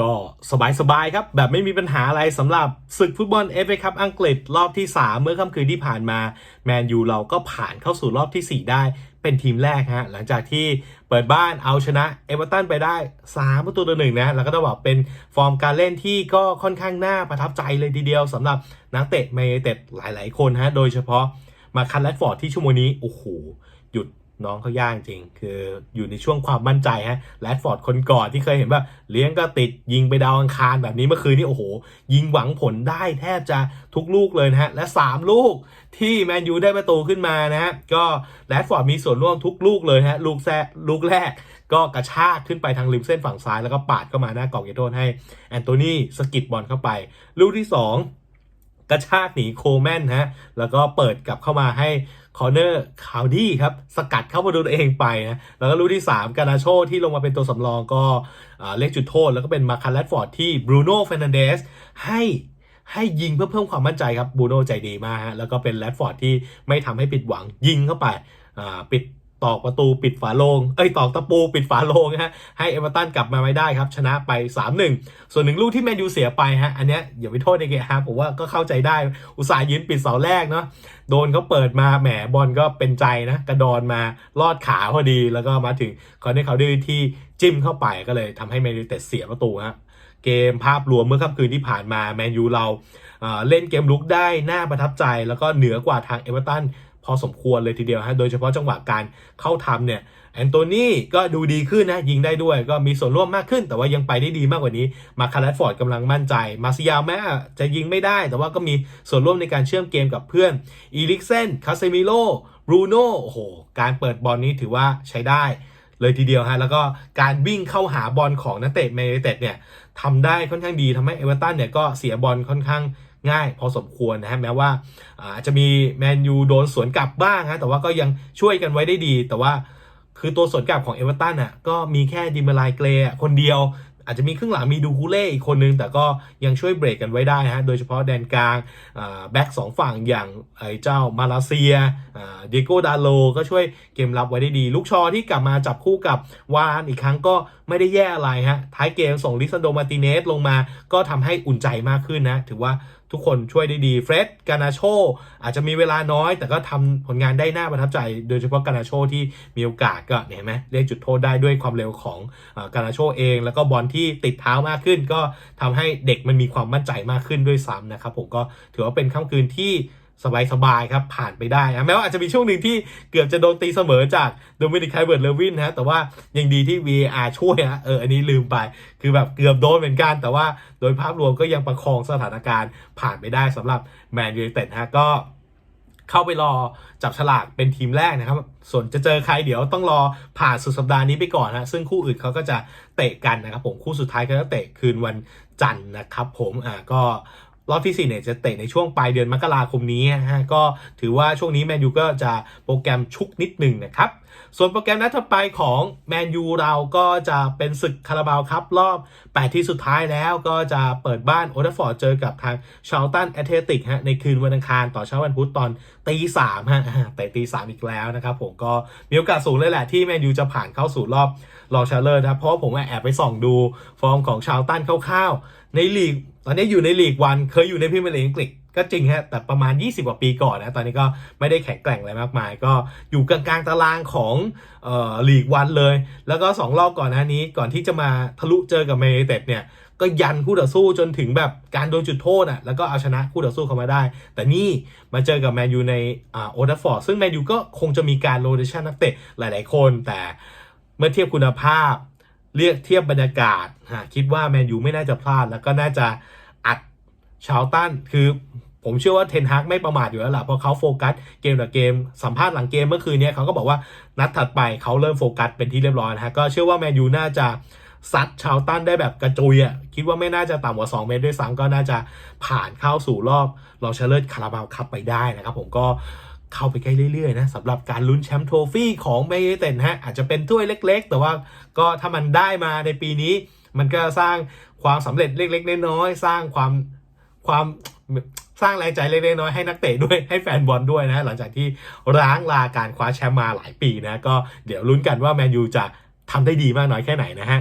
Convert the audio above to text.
ก็สบายๆครับ แบบไม่มีปัญหาอะไรสำหรับศึกฟุตบอลเอฟเอคัพอังกฤษรอบที่ 3 เมื่อค่ำคืนที่ผ่านมา แมนยูเราก็ผ่านเข้าสู่รอบทีสี่ 4 ได้เป็นทีมแรกฮะ หลังจากที่เปิดบ้านเอาชนะเอเวอร์ตันไปได้ 3 ประตูต่อหนึ่งนะ แล้วก็ต้องบอกเป็นฟอร์มการเล่นที่ก็ค่อนข้างน่าประทับใจเลยทีเดียวสำหรับนักเตะแมนยูเต็ดหลายๆ คนฮะ โดยเฉพาะมาคันแรดฟอร์ดที่ชั่วโมงนี้โอ้โห น้องเขาย่างจริง คืออยู่ในช่วงความมั่นใจฮะแรดฟอร์ดคนก่อนที่เคยเห็นว่าเลี้ยงก็ติดยิงไปดาวอังคารแบบนี้เมื่อคืนนี้โอ้โห ยิงหวังผลได้แทบจะทุกลูกเลยนะฮะ และ 3 ลูกที่แมนยูได้ประตูขึ้นมานะฮะ ก็แรดฟอร์ดมีส่วนร่วมทุกลูกเลยฮะ ลูกแซลูกแรกก็กระชากขึ้นไปทางริมเส้นฝั่งซ้ายแล้วก็ปาดเข้ามาหน้ากรอบเขตโทษให้แอนโทนีสกิดบอลเข้าไป ลูกที่ 2กระชากหนีโคลแมนฮะ แล้วก็เปิดกลับเข้ามาให้ คอร์เนอร์คาวดี้ครับ สกัดเข้าประตูตัวเองไปนะ แล้วก็ลูกที่ 3 กานาโชที่ลงมาเป็นตัวสำรองก็เลขจุดโทษ แล้วก็เป็นมาคาร์แรดฟอร์ดที่บรูโน่เฟรนันเดสให้ให้ยิงเพื่อเพิ่มความมั่นใจครับบรูโน่ใจดีมากฮะแล้วก็เป็นแรดฟอร์ดที่ไม่ทำให้ผิดหวังยิงเข้าไปปิด ตอกประตูปิดฝาโลง เอ้ยตอกตะปูปิดฝาโลงฮะ ให้เอเวอร์ตันกลับมาไม่ได้ครับ ชนะไป 3-1 ส่วนหนึ่งลูกที่แมนยูเสียไปฮะ อันเนี้ยอย่าไปโทษในเกมฮะผมว่าก็เข้าใจได้ อุตส่าห์ยืนปิดเสาแรกเนาะ โดนเขาเปิดมา แหมบอลก็เป็นใจนะ กระดอนมาลอดขาพอดี แล้วก็มาถึงคอนเนคเขาดื้อที่จิ้มเข้าไปก็เลยทำให้แมนยูเต็ดเสียประตูฮะเกมภาพรวมเมื่อค่ำคืนที่ผ่านมาแมนยูเราเอ่อเล่นเกมลุกได้น่าประทับใจแล้วก็เหนือกว่าทางเอเวอร์ตัน พอสมควรเลยทีเดียวฮะ โดยเฉพาะจังหวะการเข้าทำเนี่ยแอนโทนีก็ดูดีขึ้นนะ ยิงได้ด้วยก็มีส่วนร่วมมากขึ้น แต่ว่ายังไปได้ดีมากกว่านี้ มาคาร์ลฟอร์ดกำลังมั่นใจ มาซิยาแม้จะยิงไม่ได้ แต่ว่าก็มีส่วนร่วมในการเชื่อมเกมกับเพื่อนอีลิกเซนคาเซมิโลบรูโน่โอ้โห การเปิดบอลนี้ถือว่าใช้ได้เลยทีเดียวฮะ แล้วก็การวิ่งเข้าหาบอลของนักเตะแมนยูไนเต็ดเนี่ยทำได้ค่อนข้างดีทำให้เอเวอร์ตันเนี่ยก็เสียบอลค่อนข้าง ง่ายพอสมควรนะฮะแม้ว่าอาจจะมีแมนยูโดนสวนกลับบ้างฮะแต่ว่าก็ยังช่วยกันไว้ได้ดี แต่ว่าคือตัวสวนกลับของเอเวอร์ตันอะก็มีแค่ดิมาลายเกรย์อะคนเดียว อาจจะมีครึ่งหลังมีดูคูเล่อีกคนนึง แต่ก็ยังช่วยเบรกกันไว้ได้ฮะโดยเฉพาะแดนกลางแบ็กสองฝั่งอย่างไอ้เจ้ามาเลเซียเดโกดาโลก็ช่วยเกมรับไว้ได้ดี ลูกชอที่กลับมาจับคู่กับวานอีกครั้งก็ไม่ได้แย่อะไรฮะท้ายเกมส่งลิซันโดมาติเนสลงมา ก็ทำให้อุ่นใจมากขึ้นนะ ถือว่า ทุกคนช่วยได้ดีเฟร็ดกานาโชอาจจะมีเวลาน้อย แต่ก็ทำผลงานได้น่าประทับใจ โดยเฉพาะกานาโชที่มีโอกาสก็เห็นไหมเรียกจุดโทษได้ด้วยความเร็วของกานาโชเอง แล้วก็บอลที่ติดเท้ามากขึ้น ก็ทำให้เด็กมันมีความมั่นใจมากขึ้นด้วยซ้ำนะครับผมก็ถือว่าเป็นค่ำคืนที่ สบายๆครับผ่านไปได้นะแม้ว่าอาจจะมีช่วงหนึ่งที่เกือบจะโดนตีเสมอจากโดมินิกไคเบิร์ตเลวินนะแต่ว่ายังดีที่ VAR ช่วยนะเอออันนี้ลืมไป คือแบบเกือบโดนเหมือนกัน แต่ว่าโดยภาพรวมก็ยังประคองสถานการณ์ผ่านไปได้สำหรับแมนยูไนเต็ดฮะก็เข้าไปรอจับฉลากเป็นทีมแรกนะครับ ส่วนจะเจอใครเดี๋ยวต้องรอผ่านสุดสัปดาห์นี้ไปก่อนนะซึ่งคู่อื่นเขาก็จะเตะกันนะครับผมคู่สุดท้ายก็จะเตะคืนวันจันทร์นะครับผมอ่าก็ รอบที่ 4 เนี่ยจะเตะในช่วงปลายเดือนมกราคมนี้ฮะก็ถือว่าช่วงนี้แมนยูก็จะโปรแกรมชุกนิดหนึ่งนะครับ ส่วนโปรแกรมนัดถัดไปของแมนยูเราก็จะเป็นศึกคาราบาวครับรอบ 8 ที่สุดท้ายแล้วก็จะเปิดบ้านโอเดฟอร์ดเจอกับทางชาลตันแอตเลติกฮะในคืนวันอังคารต่อเช้าวันพุธตอนตีสามฮะแต่ตีสามอีกแล้วนะครับผมก็มีโอกาสสูงเลยแหละที่แมนยูจะผ่านเข้าสู่รอบรองชาเลอร์นะเพราะผมแอบไปส่องดูฟอร์มของชาลตันคร่าวๆในลีกตอนนี้อยู่ในลีกวันเคยอยู่ในพรีเมียร์ลีกอังกฤษ ก็จริงฮะแต่ประมาณ 20 กว่าปีก่อนนะ ตอนนี้ก็ไม่ได้แข็งแกร่งอะไรมากมาย ก็อยู่กลางๆตารางของออลีกวันเลย แล้วก็ 2 รอบก่อนหน้านี้ก่อนที่จะมาทะลุเจอกับแมนยูเต็ดเนี่ย ก็ยันคู่ต่อสู้จนถึงแบบการโดนจุดโทษอะแล้วก็เอาชนะคู่ต่อสู้เขามาได้ แต่นี่มาเจอกับแมนยูในอ่าโอเดฟอร์ดซึ่งแมนยูก็คงจะมีการโรเตชันนักเตะหลาย ๆ คน แต่เมื่อเทียบคุณภาพ เรียกเทียบบรรยากาศฮะคิดว่าแมนยูไม่น่าจะพลาดแล้วก็น่าจะอัดชาวตันคือ ผมเชื่อว่าเทนฮากไม่ประมาทอยู่แล้วล่ะเพราะเขาโฟกัสเกมต่อเกมสัมภาษณ์หลังเกมเมื่อคืนนี้เขาก็บอกว่านัดถัดไปเขาเริ่มโฟกัสเป็นที่เรียบร้อยนะฮะก็เชื่อว่าแมนยูน่าจะซัดชาวตันได้แบบกระจุยอะคิดว่าไม่น่าจะต่ำกว่า 2 เมตรด้วยซ้ำก็น่าจะผ่านเข้าสู่รอบรองชนะเลิศคาราบาวคัพไปได้นะครับผมก็เข้าไปใกล้เรื่อยๆนะสำหรับการลุ้นแชมป์โทฟี่ของแมยูไนเต็นฮะอาจจะเป็นถ้วยเล็ก ๆ แต่ว่าก็ถ้ามันได้มาในปีนี้ มันก็สร้างความสำเร็จเล็ก ๆ น้อยๆสร้างความความ สร้างแรงใจเล็กๆน้อยให้นักเตะด้วยให้แฟนบอลด้วยนะ หลังจากที่ร้างลาการคว้าแชมป์มาหลายปีนะ ก็เดี๋ยวลุ้นกันว่าแมนยูจะทำได้ดีมากน้อยแค่ไหนนะฮะ